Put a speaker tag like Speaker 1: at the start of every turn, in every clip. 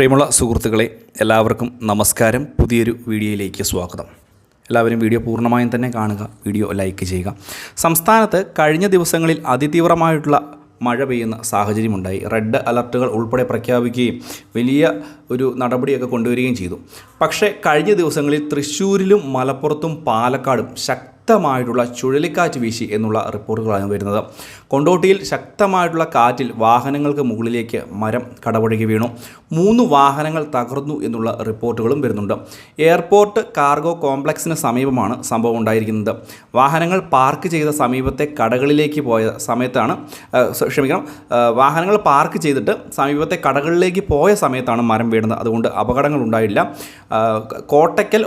Speaker 1: പ്രിയമുള്ള സുഹൃത്തുക്കളെ എല്ലാവർക്കും നമസ്കാരം. പുതിയൊരു വീഡിയോയിലേക്ക് സ്വാഗതം. എല്ലാവരും വീഡിയോ പൂർണമായും തന്നെ കാണുക വീഡിയോ ലൈക്ക് ചെയ്യുക. സംസ്ഥാനത്ത് കഴിഞ്ഞ ദിവസങ്ങളിൽ അതിതീവ്രമായിട്ടുള്ള മഴ പെയ്യുന്ന സാഹചര്യമുണ്ടായി. റെഡ് അലർട്ടുകൾ ഉൾപ്പെടെ പ്രഖ്യാപിക്കുകയും വലിയ ഒരു നടപടിയൊക്കെ കൊണ്ടുവരികയും ചെയ്തു. പക്ഷേ കഴിഞ്ഞ ദിവസങ്ങളിൽ തൃശ്ശൂരിലും മലപ്പുറത്തും പാലക്കാടും ശക്തമായിട്ടുള്ള ചുഴലിക്കാറ്റ് വീശി എന്നുള്ള റിപ്പോർട്ടുകളാണ് വരുന്നത്. കൊണ്ടോട്ടിയിൽ ശക്തമായിട്ടുള്ള കാറ്റിൽ വാഹനങ്ങൾക്ക് മുകളിലേക്ക് മരം കടപുഴകി വീണു. മൂന്ന് വാഹനങ്ങൾ തകർന്നു എന്നുള്ള റിപ്പോർട്ടുകളും വരുന്നുണ്ട്. എയർപോർട്ട് കാർഗോ കോംപ്ലക്സിന് സമീപമാണ് സംഭവം ഉണ്ടായിരിക്കുന്നത്. വാഹനങ്ങൾ പാർക്ക് ചെയ്ത സമീപത്തെ കടകളിലേക്ക് പോയ സമയത്താണ് ക്ഷമിക്കണം വാഹനങ്ങൾ പാർക്ക് ചെയ്തിട്ട് സമീപത്തെ കടകളിലേക്ക് പോയ സമയത്താണ് മരം വീണത്. അതുകൊണ്ട് അപകടങ്ങൾ ഉണ്ടായില്ല. കോട്ടയ്ക്കൽ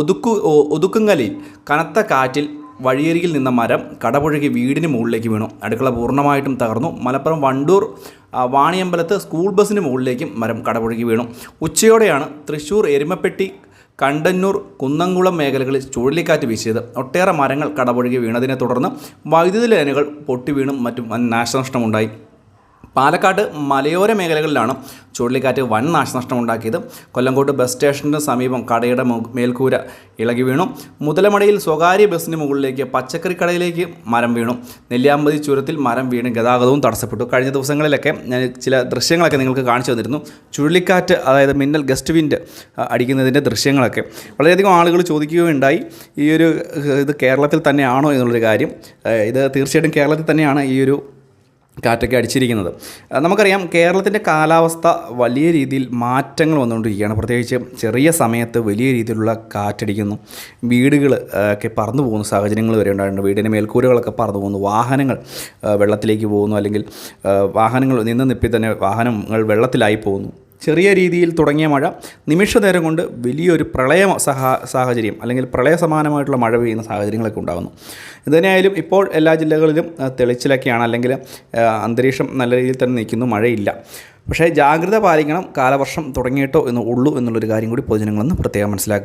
Speaker 1: ഒതുക്കു ഒതുക്കുങ്ങലിൽ കനത്ത കാറ്റിൽ വഴിയരികിൽ നിന്ന മരം കടപുഴകി വീടിന് മുകളിലേക്ക് വീണു. അടുക്കള പൂർണമായിട്ടും തകർന്നു. മലപ്പുറം വണ്ടൂർ വാണിയമ്പലത്ത് സ്കൂൾ ബസ്സിന് മുകളിലേക്കും മരം കടപുഴകി വീണു. ഉച്ചയോടെയാണ് തൃശ്ശൂർ എരുമപ്പെട്ടി കണ്ടന്നൂർ കുന്നംകുളം മേഖലകളിൽ ചുഴലിക്കാറ്റ് വീശിയത്. ഒട്ടേറെ മരങ്ങൾ കടപുഴകി വീണതിനെ തുടർന്ന് വൈദ്യുതി ലൈനുകൾ പൊട്ടി വീണും മറ്റും നാശനഷ്ടമുണ്ടായി. പാലക്കാട് മലയോര മേഖലകളിലാണ് ചുഴലിക്കാറ്റ് വൻ നാശനഷ്ടമുണ്ടാക്കിയത്. കൊല്ലങ്കോട്ട് ബസ് സ്റ്റേഷന് സമീപം കടയുടെ മേൽക്കൂര ഇളകി വീണു. മുതലമടയിൽ സ്വകാര്യ ബസ്സിന് മുകളിലേക്ക് പച്ചക്കറി കടയിലേക്ക് മരം വീണു. നെല്ലിയാമ്പതി ചുരത്തിൽ മരം വീണ് ഗതാഗതവും തടസ്സപ്പെട്ടു. കഴിഞ്ഞ ദിവസങ്ങളിലൊക്കെ ഞാൻ ചില ദൃശ്യങ്ങളൊക്കെ നിങ്ങൾക്ക് കാണിച്ചു തന്നിരുന്നു. ചുഴലിക്കാറ്റ് അതായത് മിന്നൽ ഗസ്റ്റ് വിൻഡ് അടിക്കുന്നതിന്റെ ദൃശ്യങ്ങളൊക്കെ. വളരെയധികം ആളുകൾ ചോദിക്കുകയുണ്ടായി ഈ ഒരു ഇത് കേരളത്തിൽ തന്നെയാണോ എന്നുള്ളൊരു കാര്യം. ഇത് തീർച്ചയായിട്ടും കേരളത്തിൽ തന്നെയാണ് ഈ ഒരു കാറ്റൊക്കെ അടിച്ചിരിക്കുന്നത്. നമുക്കറിയാം കേരളത്തിന്റെ കാലാവസ്ഥ വലിയ രീതിയിൽ മാറ്റങ്ങൾ വന്നുകൊണ്ടിരിക്കുകയാണ്. പ്രത്യേകിച്ച് ചെറിയ സമയത്ത് വലിയ രീതിയിലുള്ള കാറ്റടിക്കുന്നു. വീടുകൾ ഒക്കെ പറന്നു പോകുന്ന. സാഹചര്യങ്ങൾ വരെ ഉണ്ടായിട്ടുണ്ട്. വീടിന്റെ മേൽക്കൂരകളൊക്കെ പറന്നു പോകുന്നു. വാഹനങ്ങൾ വെള്ളത്തിലേക്ക് പോകുന്നു. അല്ലെങ്കിൽ വാഹനങ്ങൾ നിന്ന് നിപ്പി തന്നെ വാഹനങ്ങൾ വെള്ളത്തിലായി പോകുന്നു. ചെറിയ രീതിയിൽ തുടങ്ങിയ മഴ നിമിഷ നേരം കൊണ്ട് വലിയൊരു പ്രളയ സഹ സാഹചര്യം അല്ലെങ്കിൽ പ്രളയ സമാനമായിട്ടുള്ള മഴ പെയ്യുന്ന സാഹചര്യങ്ങളൊക്കെ ഉണ്ടാകുന്നു. ഇതിനായാലും ഇപ്പോൾ എല്ലാ ജില്ലകളിലും തെളിച്ചിലൊക്കെയാണ് അല്ലെങ്കിൽ അന്തരീക്ഷം നല്ല രീതിയിൽ തന്നെ നിൽക്കുന്നു മഴയില്ല. പക്ഷേ ജാഗ്രത പാലിക്കണം കാലവർഷം തുടങ്ങിയിട്ടോ എന്ന് ഉള്ളൂ എന്നുള്ളൊരു കാര്യം കൂടി പൊതുജനങ്ങളൊന്ന് പ്രത്യേകം മനസ്സിലാക്കുക.